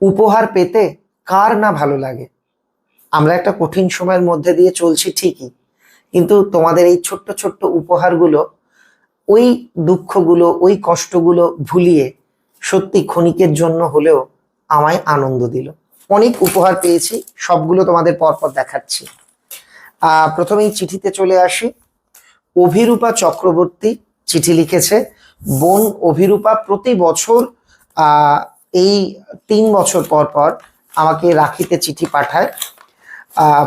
উপহার পেতে কার না ভালো লাগে? আমরা একটা কঠিন সময়ের মধ্যে দিয়ে চলছি ঠিকই, কিন্তু তোমাদের এই ছোট্ট ছোট্ট উপহারগুলো, ওই দুঃখগুলো, ওই কষ্টগুলো ভুলিয়ে সত্যি ক্ষণিকের জন্য হলেও আমায় আনন্দ দিল। অনেক উপহার পেয়েছি, সবগুলো তোমাদের পরপর দেখাচ্ছি। প্রথমেই চিঠিতে চলে আসি। অভিরূপা চক্রবর্তী চিঠি লিখেছে, বোন অভিরূপা প্রতি বছর এই তিন বছর পর পর আমাকে রাখিতে চিঠি পাঠায়।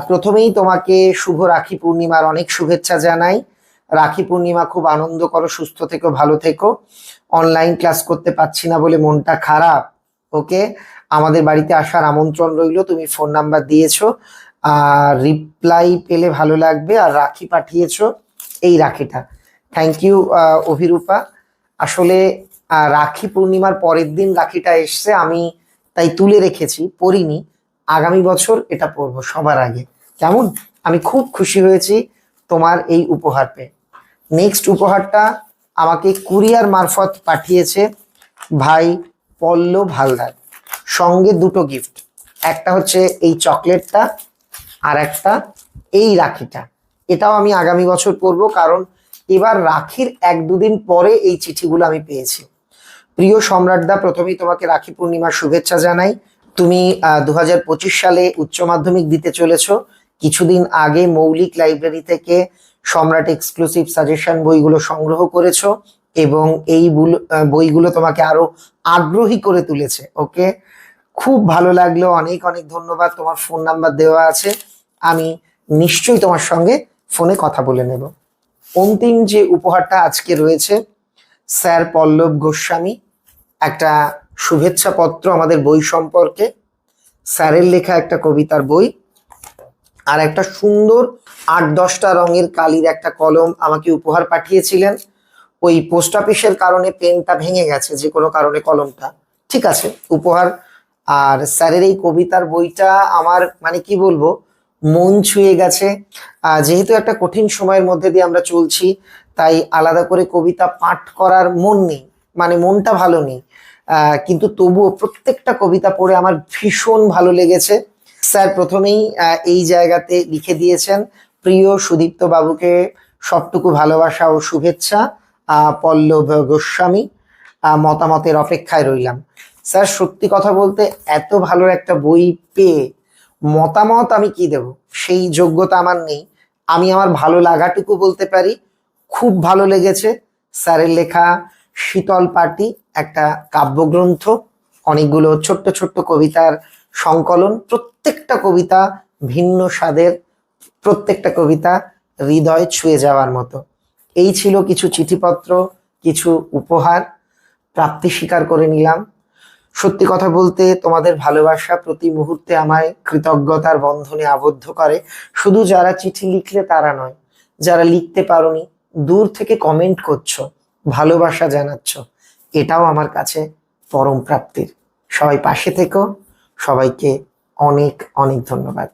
প্রথমেই তোমাকে শুভ রাখি পূর্ণিমার অনেক শুভেচ্ছা জানাই। রাখি পূর্ণিমা খুব আনন্দ করো, সুস্থ থেকো, ভালো থেকো। অনলাইন ক্লাস করতে পারছি না বলে মনটা খারাপ ওকে আমাদের বাড়িতে আসার আমন্ত্রণ রইল, তুমি ফোন নাম্বার দিয়েছ। আর রিপ্লাই পেলে ভালো লাগবে, আর রাখি পাঠিয়েছো, এই রাখিটা। Thank you Abhirupa. আসলে রাখি পূর্ণিমার পরের দিন রাখিটা এসছে, আমি তাই তুলে রেখেছি, পরিনি। আগামী বছর এটা পরবো সবার আগে। কেমন? আমি খুব খুশি হয়েছি তোমার এই উপহার পেয়ে। নেক্সট উপহারটা আমাকে কুরিয়ার মারফত পাঠিয়েছে ভাই পল্লব হালদার। সঙ্গে দুটো গিফট একটা হচ্ছে এই চকলেটটা আর একটা এই রাখিটা। এটাও আমি আগামী বছর পরবো, কারণ এবার রাখির এক দুদিন পরে এই চিঠিগুলো আমি পেয়েছি। প্রিয় সম্রাটদা, প্রথমেই তোমাকে রাখি পূর্ণিমার শুভেচ্ছা জানাই। তুমি দু হাজার পঁচিশ সালে উচ্চ মাধ্যমিক দিতে চলেছ। কিছুদিন আগে মৌলিক লাইব্রেরি থেকে সম্রাট এক্সক্লুসিভ সাজেশন বইগুলো সংগ্রহ করেছ এবং এই বইগুলো তোমাকে আরও আগ্রহী করে তুলেছে ওকে খুব ভালো লাগল, অনেক অনেক ধন্যবাদ, তোমার ফোন নাম্বার দেওয়া আছে। আমি নিশ্চয়ই তোমার সঙ্গে ফোনে কথা বলে নেব। অন্তিম যে উপহারটা আজকে রয়েছে স্যার পল্লব গোস্বামী, একটা শুভেচ্ছা পত্র আমাদের বই সম্পর্কে, স্যারের লেখা একটা কবিতার বই, আর একটা সুন্দর আট দশটা রঙের কালির একটা কলম আমাকে উপহার পাঠিয়েছিলেন। ওই পোস্ট অফিসের কারণে পেনটা ভেঙে গেছে, যে কোনো কারণে কলমটা। ঠিক আছে, উপহার। আর স্যারের এই কবিতার বইটা আমার মানে কি বলব, মন ছুঁয়ে গেছে। যেহেতু একটা কঠিন সময়ের মধ্যে দিয়ে আমরা চলছি তাই আলাদা করে কবিতা পাঠ করার মন নেই মানে মনটা ভালো নেই। কিন্তু তবুও প্রত্যেকটা কবিতা পড়ে আমার ভীষণ ভালো লেগেছে। স্যার প্রথমেই এই জায়গাতে লিখে দিয়েছেন, প্রিয় সুদীপ্ত বাবুকে সবটুকু ভালোবাসা ও শুভেচ্ছা পল্লব গোস্বামী মতামতের অপেক্ষায় রইলাম। স্যার, সত্যি কথা বলতে এত ভালো একটা বই পেয়ে মতামত আমি কি দেব? সেই যোগ্যতা আমার নেই। আমি আমার ভালো লাগাটুকু বলতে পারি খুব ভালো লেগেছে। স্যারের লেখা শীতল পাটি, একটা কাব্যগ্রন্থ, অনেকগুলো ছোট্ট ছোট্ট কবিতার সংকলন, প্রত্যেকটা কবিতা ভিন্ন স্বাদের, প্রত্যেকটা কবিতা হৃদয় ছুঁয়ে যাওয়ার মতো। এই ছিল কিছু চিঠিপত্র, কিছু উপহার, প্রাপ্তি স্বীকার করে নিলাম। সত্যি কথা বলতে তোমাদের ভালোবাসা প্রতি মুহূর্তে আমায় কৃতজ্ঞতার বন্ধনে আবদ্ধ করে। শুধু যারা চিঠি লিখলে তারা নয়, যারা লিখতে পারোনি দূর থেকে কমেন্ট করছ, ভালোবাসা জানাচ্ছ, এটাও আমার কাছে পরম প্রাপ্তির। সবাই পাশে থেকো, সবাইকে অনেক অনেক ধন্যবাদ।